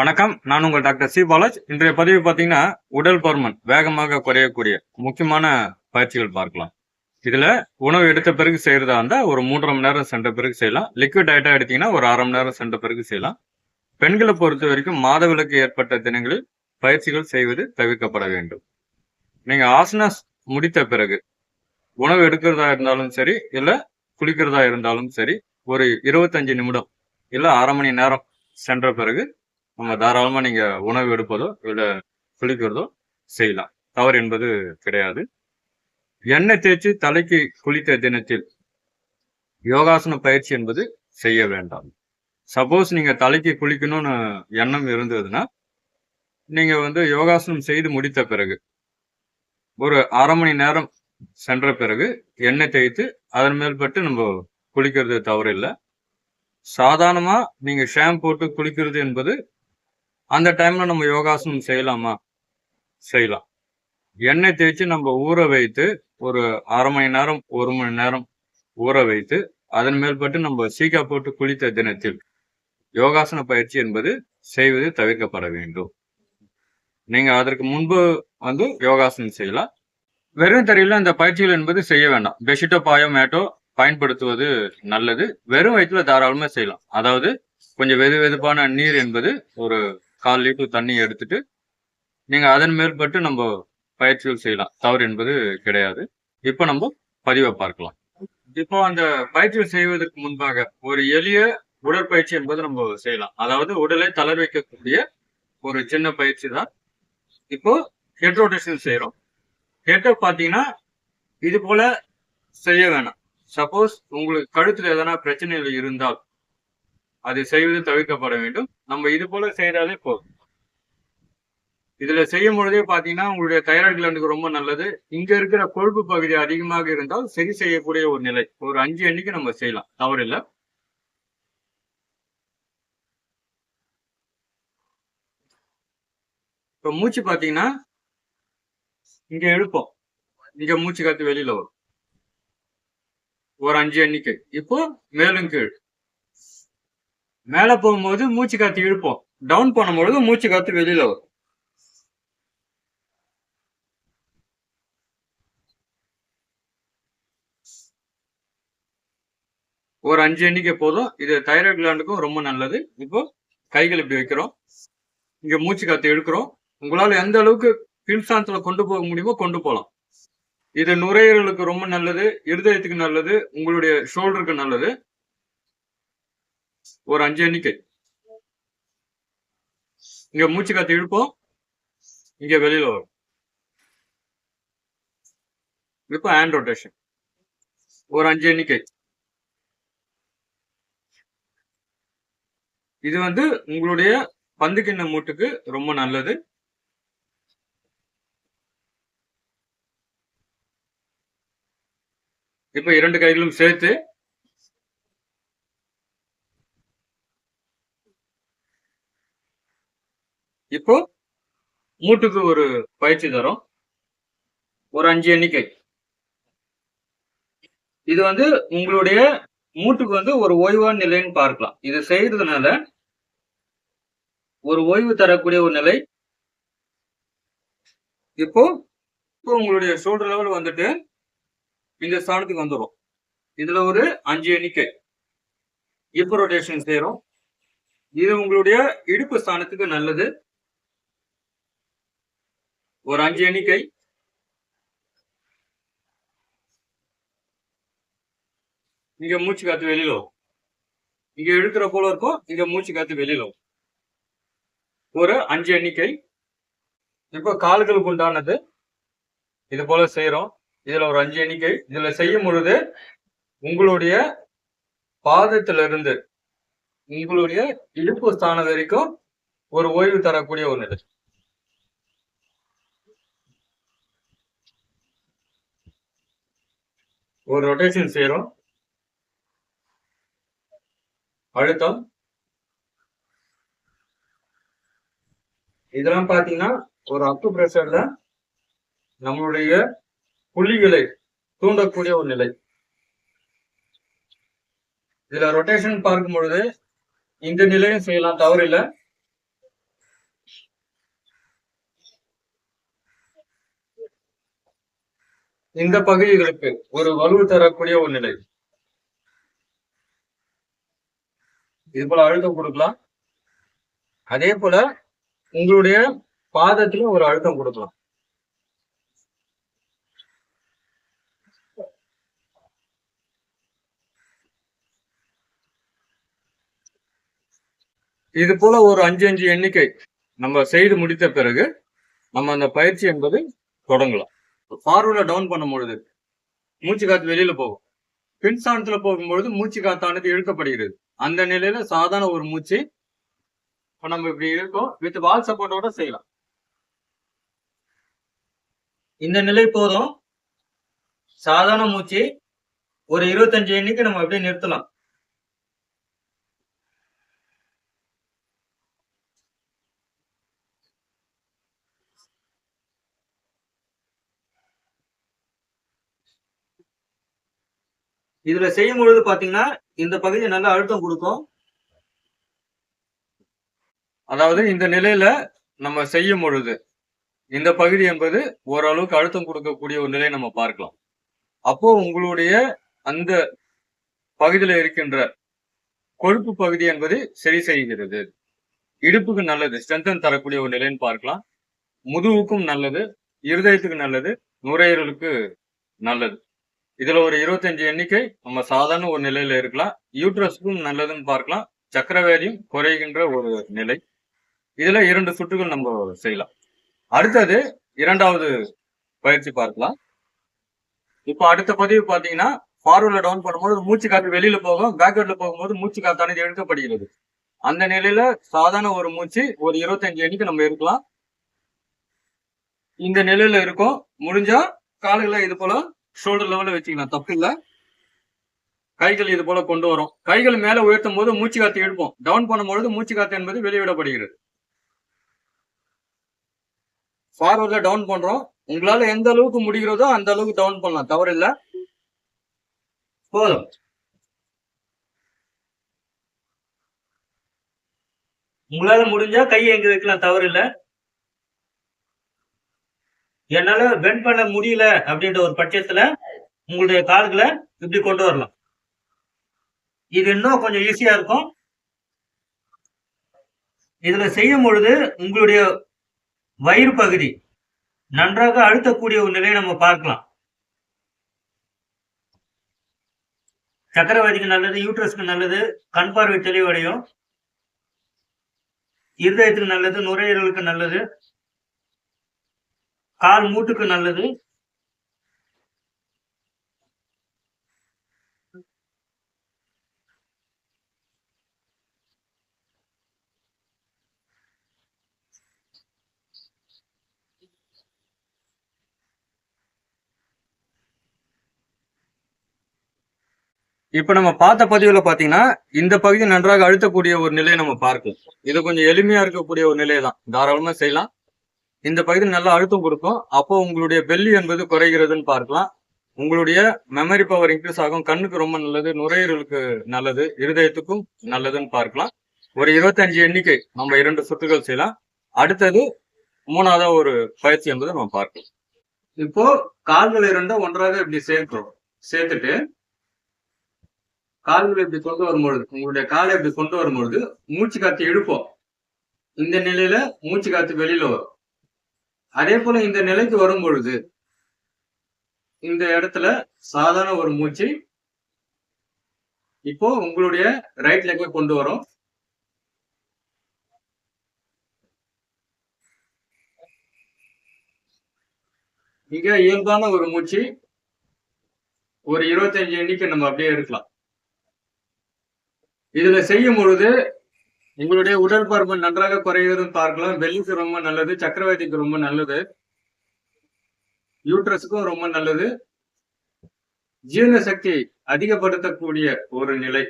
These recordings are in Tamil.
வணக்கம். நான் உங்கள் டாக்டர் சி. பாலாஜ். இன்றைய பதிவு பார்த்தீங்கன்னா உடல் பருமன் வேகமாக குறையக்கூடிய முக்கியமான பயிற்சிகள் பார்க்கலாம். இதுல உணவு எடுத்த பிறகு செய்யறதா இருந்தா ஒரு மூன்றரை மணி நேரம் சென்ற பிறகு செய்யலாம். லிக்விட் டயட்டா எடுத்தீங்கன்னா ஒரு அரை மணி நேரம் சென்ற பிறகு செய்யலாம். பெண்களை பொறுத்த வரைக்கும் மாதவிலக்கு ஏற்பட்ட தினங்களில் பயிற்சிகள் செய்வது தவிர்க்கப்பட வேண்டும். நீங்க ஆசனாஸ் முடித்த பிறகு உணவு எடுக்கிறதா இருந்தாலும் சரி இல்ல குளிக்கிறதா இருந்தாலும் சரி ஒரு இருபத்தஞ்சு நிமிடம் இல்ல அரை மணி நேரம் சென்ற பிறகு நம்ம தாராளமாக நீங்கள் உணவு எடுப்பதோ இல்லை குளிக்கிறதோ செய்யலாம். தவறு என்பது கிடையாது. எண்ணெய் தேய்ச்சி தலைக்கு குளித்த தினத்தில் யோகாசன பயிற்சி என்பது செய்ய வேண்டாம். சப்போஸ் நீங்கள் தலைக்கு குளிக்கணும்னு எண்ணம் இருந்ததுன்னா நீங்கள் வந்து யோகாசனம் செய்து முடித்த பிறகு ஒரு அரை மணி நேரம் சென்ற பிறகு எண்ணெய் தேய்த்து அதன் மேல்பட்டு நம்ம குளிக்கிறது தவறு இல்லை சாதாரணமாக நீங்கள் ஷாம்பு போட்டு குளிக்கிறது என்பது அந்த டைம்ல நம்ம யோகாசனம் செய்யலாமா? செய்யலாம். எண்ணெய் தேய்ச்சி நம்ம ஊற வைத்து ஒரு அரை மணி நேரம் ஒரு மணி நேரம் ஊற வைத்து அதன் மேல்பட்டு நம்ம சீக்கா போட்டு குளித்த தினத்தில் யோகாசன பயிற்சி என்பது செய்வது தவிர்க்கப்பட வேண்டும். நீங்க அதற்கு முன்பு வந்து யோகாசனம் செய்யலாம். வெறும் தரையில இந்த பயிற்சிகள் என்பது செய்ய வேண்டாம். பெட்ஷீட்டோ பாயோ மேட்டோ பயன்படுத்துவது நல்லது. வெறும் வயிற்றுல தாராளமா செய்யலாம். அதாவது கொஞ்சம் வெது வெதுப்பான நீர் என்பது ஒரு கால் லிட்டர் தண்ணி எடுத்துட்டு நீங்க அதன் மேற்பட்டு நம்ம பயிற்சிகள் செய்யலாம். தவறு என்பது கிடையாது. இப்போ நம்ம பதிவை பார்க்கலாம். இப்போ அந்த பயிற்சிகள் செய்வதற்கு முன்பாக ஒரு எளிய உடற்பயிற்சி என்பது நம்ம செய்யலாம். அதாவது உடலை தளர் வைக்கக்கூடிய ஒரு சின்ன பயிற்சி தான். இப்போ ஹெட் ரொட்டேஷன் செய்யறோம் ஹெட்டை பார்த்தீங்கன்னா இது போல செய்ய வேணாம். சப்போஸ் உங்களுக்கு கழுத்துல எதனா பிரச்சனைகள் இருந்தால் அது செய்வது தவிர்க்கப்பட வேண்டும். நம்ம இது போல செய்தாலே போதும். இதுல செய்யும் பொழுதே பாத்தீங்கன்னா உங்களுடைய தைராய்டு கிளாண்டுக்கு ரொம்ப நல்லது. இங்க இருக்கிற கொழுப்பு பகுதி அதிகமாக இருந்தால் சரி செய்யக்கூடிய ஒரு நிலை. ஒரு அஞ்சு எண்ணிக்கை நம்ம செய்யலாம். தவறு இல்லை இப்ப மூச்சு பாத்தீங்கன்னா இங்க எழுப்போம் இங்க மூச்சு காத்து வெளியில வரும். ஒரு அஞ்சு எண்ணிக்கை. இப்போ மேலும் கீழ். மேல போகும்போது மூச்சு காத்து இழுப்போம். டவுன் பண்ணும்பொழுது மூச்சு காத்து வெளியில வரும். ஒரு அஞ்சு எண்ணிக்கை போதும். இது தைராய்டு கிளாண்டுக்கும் ரொம்ப நல்லது. இப்போ கைகள் இப்படி வைக்கிறோம். இங்க மூச்சு காத்து இழுக்கிறோம். உங்களால எந்த அளவுக்கு கீழ்ஸ்தானத்துல கொண்டு போக முடியுமோ கொண்டு போகலாம் இது நுரையீரலுக்கு ரொம்ப நல்லது. இருதயத்துக்கு நல்லது. உங்களுடைய ஷோல்டருக்கு நல்லது. ஒரு அஞ்சு எண்ணிக்கை. இங்க மூச்சு காத்து இழுப்போம். இங்க வெளியில வரும். இப்போ ஹேண்ட் ரொட்டேஷன் ஒரு அஞ்சு எண்ணிக்கை. இது வந்து உங்களுடைய பந்து கிண்ண மூட்டுக்கு ரொம்ப நல்லது. இப்ப இரண்டு கைகளும் சேர்த்து இப்போ மூட்டுக்கு ஒரு பயிற்சி தரும். ஒரு அஞ்சு எண்ணிக்கை. இது வந்து உங்களுடைய மூட்டுக்கு வந்து ஒரு ஓய்வான நிலைன்னு பார்க்கலாம். இது செய்யறதுனால ஒரு ஓய்வு தரக்கூடிய ஒரு நிலை. இப்போ இப்போ உங்களுடைய ஷோல்டர் லெவல் வந்துட்டு இந்த ஸ்தானத்துக்கு வந்துடும் இதுல ஒரு அஞ்சு எண்ணிக்கை. இப்போ ரொட்டேஷன் செய்யறோம் இது உங்களுடைய இடுப்பு ஸ்தானத்துக்கு நல்லது. ஒரு அஞ்சு எண்ணிக்கை. இங்க மூச்சு காத்து வெளியில வரும். இங்க இழுக்கிற போல இருக்கும் இங்க மூச்சு காத்து வெளியில வரும். ஒரு அஞ்சு எண்ணிக்கை. இப்போ கால்களுக்கு உண்டானது இது போல செய்யறோம் இதுல ஒரு அஞ்சு எண்ணிக்கை. இதுல செய்யும் பொழுது உங்களுடைய பாதத்திலிருந்து உங்களுடைய இடுப்பு ஸ்தானம் வரைக்கும் ஒரு ஓய்வு தரக்கூடிய ஒரு ஒரு ரொட்டேஷன் செய்யறோம் அழுத்தம். இதெல்லாம் பாத்தீங்கன்னா ஒரு அப்பு பிரஷர்ல நம்மளுடைய புள்ளிகளை தூண்டக்கூடிய ஒரு நிலை. இதுல ரொட்டேஷன் பார்க்கும் பொழுது இந்த நிலையும் செய்யலாம் தவறில்லை. இந்த பகுதிகளுக்கு ஒரு வலு தரக்கூடிய ஒரு நிலை. இது போல அழுத்தம் கொடுக்கலாம். அதே போல உங்களுடைய பாதத்திலும் ஒரு அழுத்தம் கொடுக்கலாம். இது போல ஒரு அஞ்சு அஞ்சு எண்ணிக்கை நம்ம செய்து முடித்த பிறகு நம்ம அந்த பயிற்சி என்பது தொடங்கலாம். ஃபார்வர்டில் டவுன் பண்ணும்பொழுது மூச்சு காத்து வெளியில போகும். பின் ஸ்தானத்துல போகும்பொழுது மூச்சு காத்தானது இழுக்கப்படுகிறது. அந்த நிலையில சாதாரண ஒரு மூச்சு இப்போ நம்ம இப்படி இருக்கோம் வித் வால் சப்போர்ட்டோட செய்யலாம். இந்த நிலை போதும். சாதாரண மூச்சு ஒரு இருபத்தஞ்சு எண்ணிக்கை நம்ம அப்படியே நிறுத்தலாம். இதுல செய்யும் பொழுது பாத்தீங்கன்னா இந்த பகுதி நல்லா அழுத்தம் கொடுக்கும். அதாவது இந்த நிலையில நம்ம செய்யும் பொழுது இந்த பகுதி என்பது ஓரளவுக்கு அழுத்தம் கொடுக்கக்கூடிய ஒரு நிலையை நம்ம பார்க்கலாம். அப்போ உங்களுடைய அந்த பகுதியில இருக்கின்ற கொழுப்பு பகுதி என்பது சரி செய்கிறது. இடுப்புக்கு நல்லது ஸ்ட்ரென்தன் தரக்கூடிய ஒரு நிலைன்னு பார்க்கலாம். முதுகுக்கும் நல்லது இருதயத்துக்கு நல்லது நுரையீரலுக்கு நல்லது. இதுல ஒரு இருபத்தஞ்சு எண்ணிக்கை நம்ம சாதாரண ஒரு நிலையில இருக்கலாம். யூட்ரஸுக்கும் நல்லதுன்னு பார்க்கலாம். சக்கரவேதியும் குறைகின்ற ஒரு நிலை. இதுல இரண்டு சுற்றுகள் நம்ம செய்யலாம். அடுத்தது இரண்டாவது பயிற்சி பார்க்கலாம். இப்போ அடுத்த பதிவு பாத்தீங்கன்னா ஃபார்வர்ட்ல டவுன் பண்ணும்போது மூச்சு காத்து வெளியில போகும் பேக்வர்ட்ல போகும்போது மூச்சு காத்தானது எடுக்கப்படுகிறது அந்த நிலையில சாதாரண ஒரு மூச்சு ஒரு இருபத்தஞ்சு எண்ணிக்கை நம்ம இருக்கலாம். இந்த நிலையில இருக்கும். முடிஞ்சா கால்களை இது போல ஷோல்டர் லெவல்ல வச்சுக்கலாம் தப்பு இல்லை. கைகள் இது போல கொண்டு வரும். கைகள் மேல உயர்த்தும் போது மூச்சு காத்து எடுப்போம் டவுன் பண்ணும்பொழுது மூச்சு காத்து என்பது வெளியிடப்படுகிறது ஃபார்வர்டில் டவுன் பண்றோம். உங்களால எந்த அளவுக்கு முடிகிறதோ அந்த அளவுக்கு டவுன் பண்ணலாம். தவறு இல்ல. போதும். உங்களால முடிஞ்சா கையை எங்க வைக்கலாம்? தவறு இல்ல. என்னால வென் பண்ண முடியல அப்படின்ற ஒரு பட்சத்துல உங்களுடைய கால்களை இப்படி கொண்டு வரலாம். இது இன்னும் கொஞ்சம் ஈஸியா இருக்கும். இதுல செய்யும் பொழுது உங்களுடைய வயிறு பகுதி நன்றாக அழுத்தக்கூடிய ஒரு நிலையை நம்ம பார்க்கலாம். சக்கரவாதிக்கு நல்லது யூட்ரஸ்க்கு நல்லது கண் பார்வை தெளிவடையும். இருதயத்துக்கு நல்லது நுரையீரலுக்கு நல்லது. கால் மூட்டுக்கு நல்லது. இப்ப நம்ம பார்த்த பதிவுல பாத்தீங்கன்னா இந்த பகுதி நன்றாக அழுத்தக்கூடிய ஒரு நிலையை நம்ம பார்க்கலாம். இது கொஞ்சம் எளிமையா இருக்கக்கூடிய ஒரு நிலை தான் தாராளமா செய்யலாம். இந்த பகுதி நல்லா அழுத்தம் கொடுக்கும். அப்போ உங்களுடைய வெள்ளி என்பது குறைகிறதுன்னு பார்க்கலாம். உங்களுடைய மெமரி பவர் இன்க்ரீஸ் ஆகும். கண்ணுக்கு ரொம்ப நல்லது நுரையீரலுக்கு நல்லது இருதயத்துக்கும் நல்லதுன்னு பார்க்கலாம். ஒரு இருபத்தஞ்சு எண்ணிக்கை நம்ம இரண்டு சுற்றுகள் செய்யலாம். அடுத்தது மூணாவதா ஒரு பயிற்சி என்பதை நம்ம பார்க்கலாம். இப்போ கால்கள் இரண்டும் ஒன்றாக இப்படி சேர்க்கிறோம். சேர்த்துட்டு கால்களை இப்படி கொண்டு வரும்பொழுது உங்களுடைய காலை இப்படி கொண்டு வரும்பொழுது மூச்சு காத்து இழுப்போம். இந்த நிலையில மூச்சு காத்து வெளியில வரும். அதே போல இந்த நிலைக்கு வரும் பொழுது இந்த இடத்துல சாதாரண ஒரு மூச்சு இப்போ உங்களுடைய ரைட் லெக்ல கொண்டு வரும். மிக இயல்பான ஒரு மூச்சு. ஒரு இருபத்தஞ்சு எண்ணிக்கை நம்ம அப்படியே எடுக்கலாம் இதுல செய்யும் பொழுது உங்களுடைய உடல் பருமன் நன்றாக குறைவதும் பார்க்கலாம். பெல்லிக்கு ரொம்ப நல்லது. சக்கரவர்த்திக்கு ரொம்ப நல்லது. யூட்ரஸுக்கும் ரொம்ப நல்லது. ஜீரண சக்தி அதிகப்படுத்தக்கூடிய ஒரு நிலை.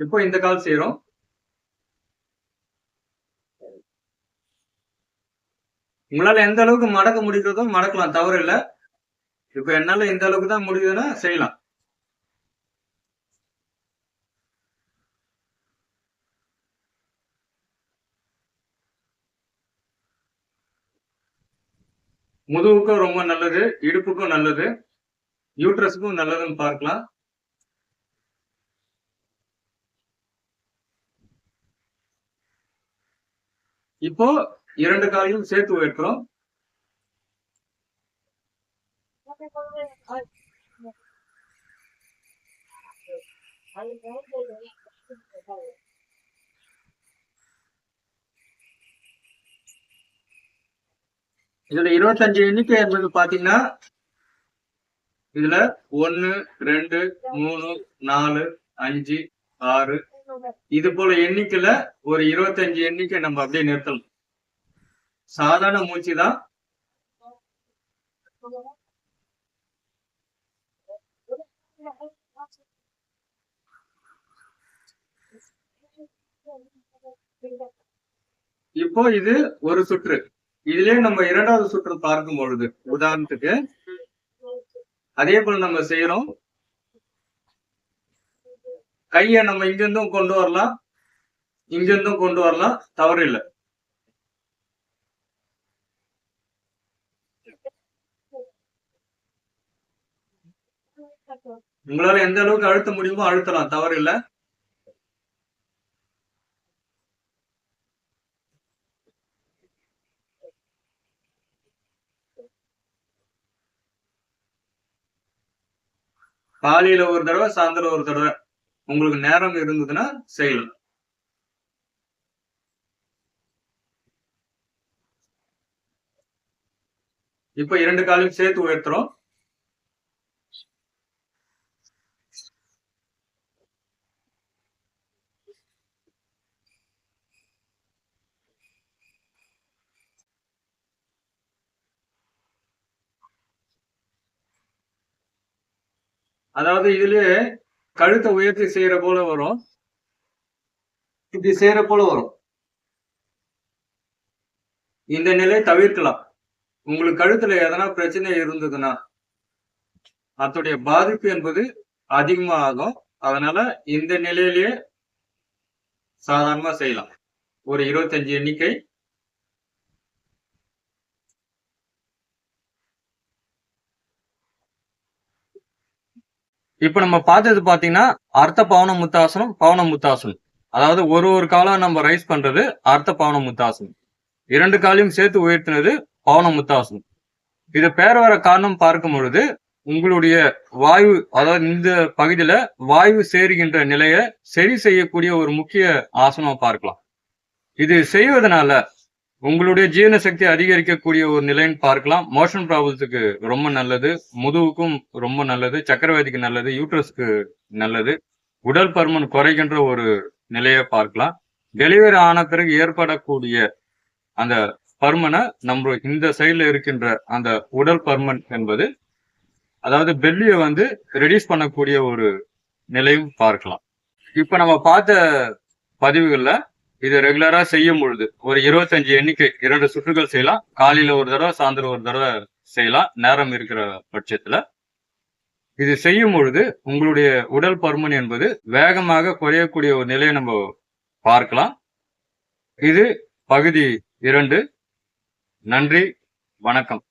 இப்போ இந்த கால் செய்யறோம் உங்களால எந்த அளவுக்கு மடக்க முடிகிறதோ மடக்கலாம் தவறு இல்லை இப்ப என்னால இந்த அளவுக்கு தான் முடியுதுன்னா செய்யலாம். முதுகுக்கும் ரொம்ப நல்லது இடுப்புக்கும் நல்லது யூட்ரஸுக்கும் நல்லதுன்னு பார்க்கலாம். இப்போ இரண்டு காலையும் சேர்த்து உயர்த்துறோம். இதுல இருபத்தஞ்சு எண்ணிக்கை என்பது பாத்தீங்கன்னா இதுல ஒன்னு ரெண்டு மூணு நாலு அஞ்சு ஆறு. இது போல எண்ணிக்கையில ஒரு இருபத்தஞ்சு எண்ணிக்கை நம்ம அப்படியே நிறுத்தணும். சாதாரண மூச்சு தான் இப்போ இது ஒரு சுற்று. இதுலயே நம்ம இரண்டாவது சுற்று பார்க்கும் பொழுது உதாரணத்துக்கு அதே போல நம்ம செய்யறோம் கைய நம்ம இங்கிருந்தும் கொண்டு வரலாம். இங்கிருந்தும் கொண்டு வரலாம். தவறு இல்லை உங்களால எந்த அளவுக்கு அழுத்த முடியுமோ அழுத்தலாம் தவறு இல்லை. காலையில ஒரு தடவை சாயந்தரம் ஒரு தடவை. உங்களுக்கு நேரம் இருந்ததுன்னா செய்யலாம். இப்ப இரண்டு காலையும் சேர்த்து உயர்த்துறோம். அதாவது இதுலயே கழுத்தை உயர்த்தி செய்யற போல வரும். இப்படி செய்யற போல வரும். இந்த நிலை தவிர்க்கலாம். உங்களுக்கு கழுத்துல எதனா பிரச்சனை இருந்ததுன்னா அதோடைய பாதிப்பு என்பது அதிகமா ஆகும் அதனால இந்த நிலையிலேயே சாதாரணமா செய்யலாம். ஒரு இருபத்தஞ்சு எண்ணிக்கை இப்ப நம்ம பார்த்தது பாத்தீங்கன்னா அர்த்த பவன முத்தாசனம் பவன முத்தாசனம். அதாவது ஒரு ஒரு காலம் நம்ம ரைஸ் பண்றது அர்த்த பவன முத்தாசனம். இரண்டு காலையும் சேர்த்து உயர்த்தினது பவன முத்தாசனம். இது பேர் வர காரணம் பார்க்கும் பொழுது உங்களுடைய வாயு அதாவது இந்த பகுதியில வாயு சேருகின்ற நிலையை சரி செய்யக்கூடிய ஒரு முக்கிய ஆசனம் பார்க்கலாம். இது செய்வதனால உங்களுடைய ஜீரண சக்தி அதிகரிக்கக்கூடிய ஒரு நிலைன்னு பார்க்கலாம். மோஷன் ப்ராப்ளத்துக்கு ரொம்ப நல்லது. முதுகுக்கும் ரொம்ப நல்லது. சக்கரவர்த்திக்கு நல்லது. யூட்ரஸ்க்கு நல்லது. உடல் பருமன் குறைகின்ற ஒரு நிலையை பார்க்கலாம். டெலிவரி ஆன பிறகு ஏற்படக்கூடிய அந்த பருமனை நம்ம இந்த சைடில் இருக்கின்ற அந்த உடல் பருமன் என்பது அதாவது பெல்லியை வந்து ரெடியூஸ் பண்ணக்கூடிய ஒரு நிலையும் பார்க்கலாம். இப்போ நம்ம பார்த்த பதிவுகளில் இது ரெகுலரா செய்யும் பொழுது ஒரு இருபத்தஞ்சு எண்ணிக்கை இரண்டு சுற்றுகள் செய்யலாம். காலையில ஒரு தடவை சாயந்தரம் ஒரு தடவை செய்யலாம். நேரம் இருக்கிற பட்சத்துல. இது செய்யும் பொழுது உங்களுடைய உடல் பருமன் என்பது வேகமாக குறையக்கூடிய ஒரு நிலையை நம்ம பார்க்கலாம். இது பகுதி இரண்டு. நன்றி வணக்கம்.